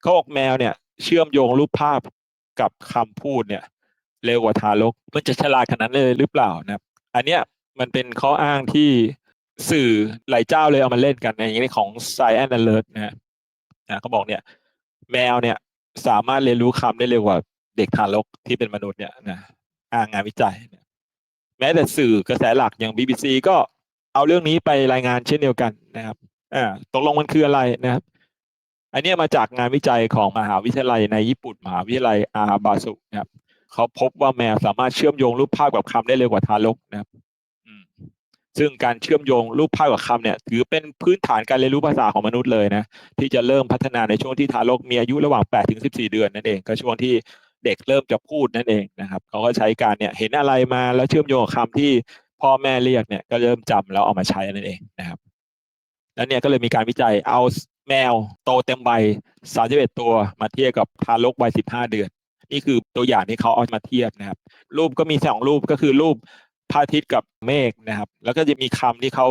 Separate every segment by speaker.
Speaker 1: เขาบอกแมวเนี่ย เชื่อมโยงรูปภาพกับคำพูดเนี่ย เร็วกว่าทารกมันจะฉลาดขนาดนั้นเลยหรือเปล่านะครับอันเนี้ยมันเป็นข้ออ้างที่สื่อหลายเจ้าเลยเอามาเล่นกันในอย่างนี้ของ Science Alert นะฮะเขาบอกเนี่ย แมวเนี่ยสามารถเรียนรู้คำได้เร็วกว่าเด็กทารกที่เป็นมนุษย์เนี่ยนะอ้างงานวิจัย แม้แต่สื่อกระแสหลักอย่าง BBC ก็เอาเรื่องนี้ไปรายงานเช่นเดียวกันนะครับอ่าตกลงมันคืออะไรนะครับ อันนี้มาจากงานวิจัยของมหาวิทยาลัยในญี่ปุ่นมหาวิทยาลัยอาบาสุนะครับเขาพบว่าแมวสามารถเชื่อมโยงรูปภาพกับคำได้เร็วกว่าทารกนะครับซึ่งการเชื่อมโยงรูปภาพกับคำเนี่ย ถือเป็นพื้นฐานการเรียนรู้ภาษาของมนุษย์เลยนะที่จะเริ่มพัฒนาในช่วงที่ทารกมีอายุระหว่าง8ถึง14 เดือนนั่นเองก็ช่วงที่เด็กเริ่มจะพูดนั่นเองนะครับเขาก็ใช้การเนี่ยเห็นอะไรมาแล้วเชื่อมโยงกับคำที่พ่อแม่เรียกเนี่ยก็เริ่มจำแล้วเอามาใช้นั่นเองนะครับแล้วเนี่ยก็เลยมีการวิจัยเอาแมวโตเต็มวัย31 ตัวมาเทียบกับทารกวัย 15 เดือน นี่คือตัวอย่างที่เขาเอามาเทียบนะครับ รูปก็มีสองรูปก็คือรูปพระอาทิตย์กับเมฆนะครับ แล้วก็จะมีคำที่เขา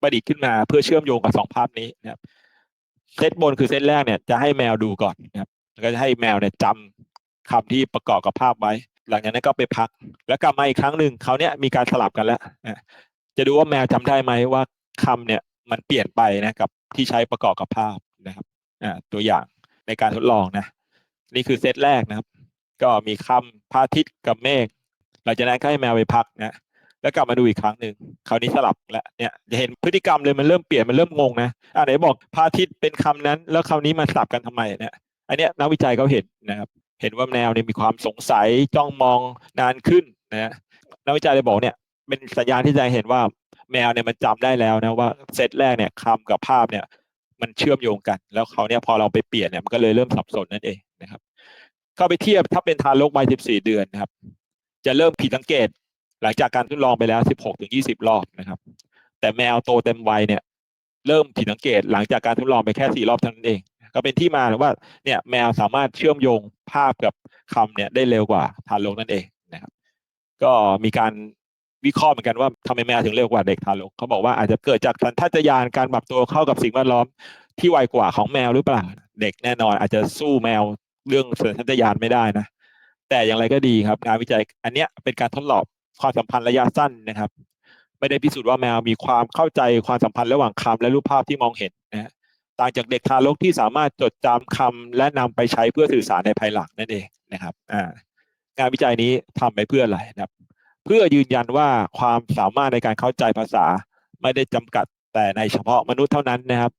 Speaker 1: ประดิษฐ์ขึ้นมาเพื่อเชื่อมโยงกับสองภาพนี้นะครับเซตบนคือเซตแรกเนี่ยจะให้แมวดูก่อนนะครับแล้วก็จะให้แมวเนี่ยจำคำที่ประกอบกับภาพไว้ หลังจากนั้นก็ไปพัก แล้วกลับมาอีกครั้งหนึ่งเขาเนี่ยมีการสลับกันแล้วจะดูว่าแมวจำได้ไหมว่าคำเนี่ย มันเปลี่ยนไปนะกับที่ใช้ประกอบกับภาพนะครับอ่าตัวอย่างในการทดลองนะ นี่คือเซตแรกนะครับ ก็มีคำพระอาทิตย์กับเมฆหลังจากนั้นก็ให้แมวไปพักนะแล้วกลับมาดูอีกครั้งหนึ่งคราวนี้สลับแล้วเนี่ยจะเห็นพฤติกรรมเลยมันเริ่มเปลี่ยนมันเริ่มงงนะอ่าไหนบอกพระอาทิตย์เป็นคำนั้น แล้วคราวนี้มาสลับกันทำไมเนี่ยอันเนี้ยนักวิจัยเขาเห็นนะครับเห็นว่าแมวเนี่ยมีความสงสัยจ้องมองนานขึ้นนะนักวิจัยเลยบอกเนี่ยเป็นสัญญาณที่จะเห็นว่า แมวเนี่ยมันจำได้แล้วนะว่าเซตแรกเนี่ยคำกับภาพเนี่ยมันเชื่อมโยงกัน แล้วเขาเนี่ยพอเราไปเปลี่ยนเนี่ยมันก็เลยเริ่มสับสนนั่นเองนะครับ เข้าไปเทียบถ้าเป็นทารกวัย 14 เดือนนะครับ จะเริ่มผิดสังเกต หลังจากการทดลองไปแล้ว 16ถึง20 รอบนะครับ แต่แมวโตเต็มวัยเนี่ยเริ่มผิดสังเกตหลังจากการทดลองไปแค่ 4 รอบเท่านั้นเอง ก็เป็นที่มาว่าเนี่ยแมวสามารถเชื่อมโยงภาพกับคำเนี่ยได้เร็วกว่าทารกนั่นเองนะครับ ก็มีการ วิเคราะห์เหมือนกันว่าทำไมแมวถึงเร็วกว่าเด็กทารกเขาบอกว่าอาจจะเกิดจากสัญชาตญาณการปรับตัวเข้ากับสิ่งแวดล้อมที่ไวกว่าของแมวหรือเปล่าเด็กแน่นอน อาจจะสู้แมวเรื่องสัญชาตญาณไม่ได้นะ แต่อย่างไรก็ดีครับ งานวิจัยอันเนี้ยเป็นการทดลองความสัมพันธ์ระยะสั้นนะครับ ไม่ได้พิสูจน์ว่าแมวมีความเข้าใจความสัมพันธ์ระหว่างคำและรูปภาพที่มองเห็นนะต่างจากเด็กทารกที่สามารถจดจำคำและนำไปใช้เพื่อสื่อสารในภายหลังนั่นเองนะครับอ่างานวิจัยนี้ทำไปเพื่ออะไรนะครับ เพื่อยืนยันว่าความสามารถในการเข้าใจภาษาไม่ได้จำกัดแต่ในเฉพาะมนุษย์เท่านั้นนะครับ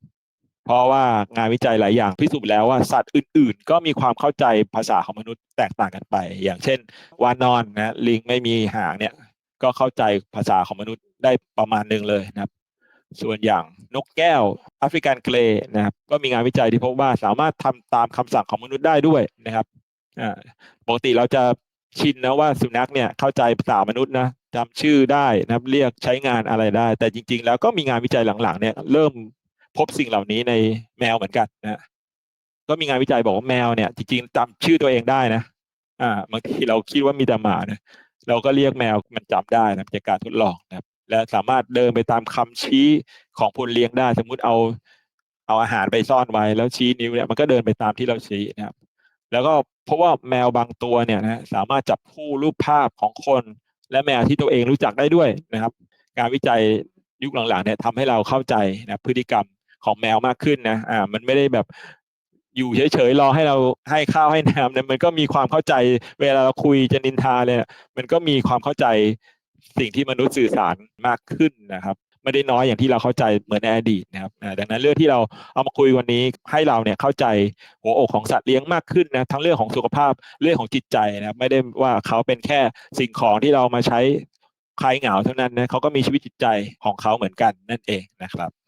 Speaker 1: เพราะว่างานวิจัยหลายอย่างพิสูจน์แล้วว่าสัตว์อื่น ๆ ก็มีความเข้าใจภาษาของมนุษย์แตกต่างกันไป อย่างเช่น วานอนนะลิงไม่มีหางเนี่ยก็เข้าใจภาษาของมนุษย์ได้ประมาณหนึ่งเลยนะครับ ส่วนอย่างนกแก้วแอฟริกันเกรนะครับก็มีงานวิจัยที่พบว่าสามารถทำตามคำสั่งของมนุษย์ได้ด้วยนะครับปกติเราจะ ชินนะว่าสุนัขเนี่ยเข้าใจภาษามนุษย์นะจำชื่อได้นับเรียกใช้งานอะไรได้ แต่จริง ๆ แล้วก็มีงานวิจัยหลังๆ เนี่ยเริ่มพบสิ่งเหล่านี้ในแมวเหมือนกันนะก็มีงานวิจัยบอกว่าแมวเนี่ย จริงๆจำชื่อตัวเองได้นะ อ่าบางทีเราคิดว่ามีแต่หมาเนะเราก็เรียกแมวมันจำได้นะจากการทดลองนะครับ และสามารถเดินไปตามคำชี้ของคนเลี้ยงได้ สมมุติเอาเอาอาหารไปซ่อนไว้แล้วชี้นิ้วเนี่ยมันก็เดินไปตามที่เราชี้นะครับ แล้วก็เพราะว่าแมวบางตัวเนี่ยนะสามารถจับคู่รูปภาพของคน และแมวที่ตัวเองรู้จักได้ด้วยนะครับ การวิจัยยุคหลังๆเนี่ยทำให้เราเข้าใจนะพฤติกรรมของแมวมากขึ้นนะอ่ามันไม่ได้แบบอยู่เฉยๆรอให้เราให้ข้าวให้น้ำเนี่ยมันก็มีความเข้าใจเวลาเราคุยจะนินทาเลยมันก็มีความเข้าใจสิ่งที่มนุษย์สื่อสารมากขึ้นนะครับ ไม่ได้น้อยอย่างที่เราเข้าใจเหมือนในอดีตนะครับดังนั้นเรื่องที่เราเอามาคุยวันนี้ให้เราเนี่ยเข้าใจหัวอกของสัตว์เลี้ยงมากขึ้นนะทั้งเรื่องของสุขภาพเรื่องของจิตใจนะครับไม่ได้ว่าเขาเป็นแค่สิ่งของที่เรามาใช้คลายเหงาเท่านั้นนะเขาก็มีชีวิตจิตใจของเขาเหมือนกันนั่นเองนะครับ